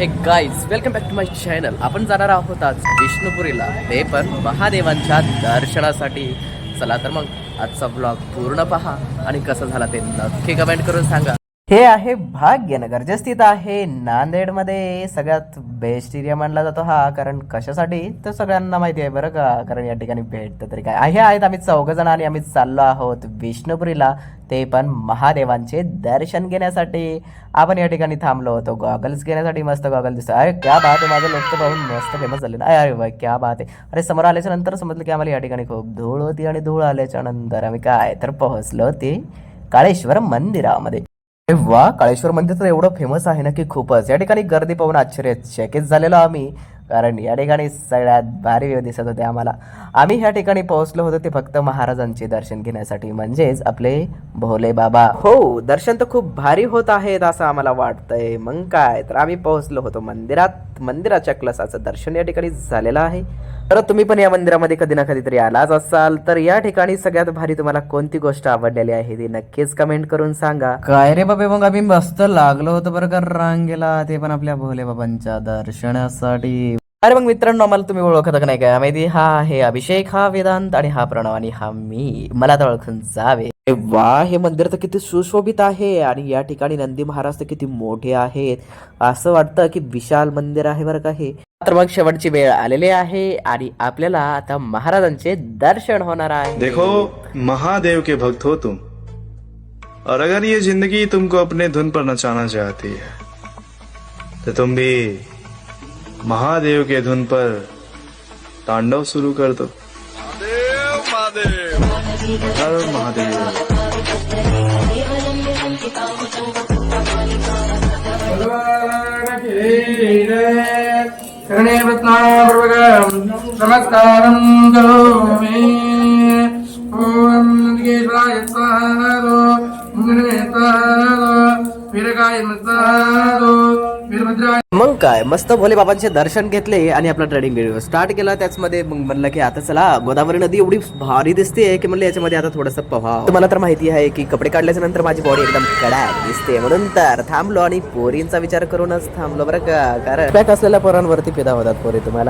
Hey guys welcome back to my channel आपण जाणार आहोत आज विष्णुपुरीला. ते पण महादेवांच्या दर्शनासाठी. चला तर मग आजचा ब्लॉग पूर्ण पहा. आणि कसं झाला ते नक्की कमेंट करून सांगा. हे आहे भाग्यनगर जे स्थित आहे नांदेडमध्ये. सगळ्यात बेस्ट एरिया मानला जातो हा. कारण कशासाठी? तर सगळ्यांना माहिती आहे बरं का. कारण या ठिकाणी भेटतं तरी काय. हे आहेत आम्ही चौघ जण आणि आम्ही चाललो आहोत विष्णुपुरीला. ते पण महादेवांचे दर्शन घेण्यासाठी. आपण या ठिकाणी थांबलो होतो. गॉगल्स घेण्यासाठी मस्त गॉगल दिसतो अरे क्या बात आहे. माझं लोक पाहून मस्त फेमस झाले ना. अरे बाय क्या बात आहे. अरे समोर आल्याच्यानंतर समजलं की आम्हाला या ठिकाणी खूप धूळ होती आणि धूळ आल्याच्यानंतर आम्ही काय तर पोहोचलो ते काळेश्वर मंदिरामध्ये. वा काळेश्वर मंदिर तर एवढं फेमस आहे ना की खूपच. या ठिकाणी गर्दी पाहून आश्चर्यचकित झालेलो आम्ही. कारण या ठिकाणी सगळ्यात भारी वेळ दिसत होते आम्हाला. आम्ही ह्या ठिकाणी पोहोचलो होतो ते फक्त महाराजांचे दर्शन घेण्यासाठी. म्हणजेच आपले भोले बाबा. हो दर्शन तर खूप भारी होत आहेत असं आम्हाला वाटतंय. मग काय? तर आम्ही पोहोचलो होतो मंदिरात. मंदिराच्या क्लसाचं दर्शन या ठिकाणी झालेलं आहे. तर तुम्ही पण या मंदिरामध्ये कधी ना कधीतरी आलाच असाल तर या ठिकाणी सगळ्यात भारी तुम्हाला कोणती गोष्ट आवडलेली आहे ती नक्कीच कमेंट करून सांगा. काय रे बाबे मग आम्ही मस्त लागलो होतो बरं का रांगेला ते पण आपल्या भोले बाबांच्या दर्शनासाठी. अरे मग मित्रांनो आम्हाला तुम्ही ओळखत का नाही काय माहिती हा आहे अभिषेक हा वेदांत आणि हा प्रणव आणि हा मी. मला तर ओळखून जावे. वा हे मंदिर तर किती सुशोभित आहे आणि या ठिकाणी नंदी महाराज तर किती मोठे आहेत. असं वाटतं की विशाल मंदिर आहे बरं का हे. तर मग शेवटची वेळ आलेली आहे आणि आपल्याला आता महाराजांचे दर्शन होणार आहे. देखो महादेव के भक्त हो तुम. और अगर ये जिंदगी तुमको अपने धुन पर नचाना चाहती है तो तुम भी महादेव के धुन पर तांडव शुरू कर दो। हर महादेव। नमस्कारं करोमि ॐ नन्दिकेशाय स्वाहा वीरकाय स्वाहा मग काय? मस्त भोले बाबांचे दर्शन घेतले आणि आपला ट्रेडिंग व्हिडिओ स्टार्ट केला. त्याचमध्ये मग म्हणलं की आता चला गोदावरी नदी एवढी भारी दिसते की म्हणलं याच्यामध्ये आता थोडंसं पहा तुम्हाला तर माहिती आहे की कपडे काढल्याच्या नंतर माझी बॉडी एकदम कडाक दिसते. म्हणून तर थांबलो आणि पोरींचा विचार करूनच थांबलो बरं का? कारण पॅक असलेल्या पोरांवरती फिदा होतात पोरी तुम्हाला.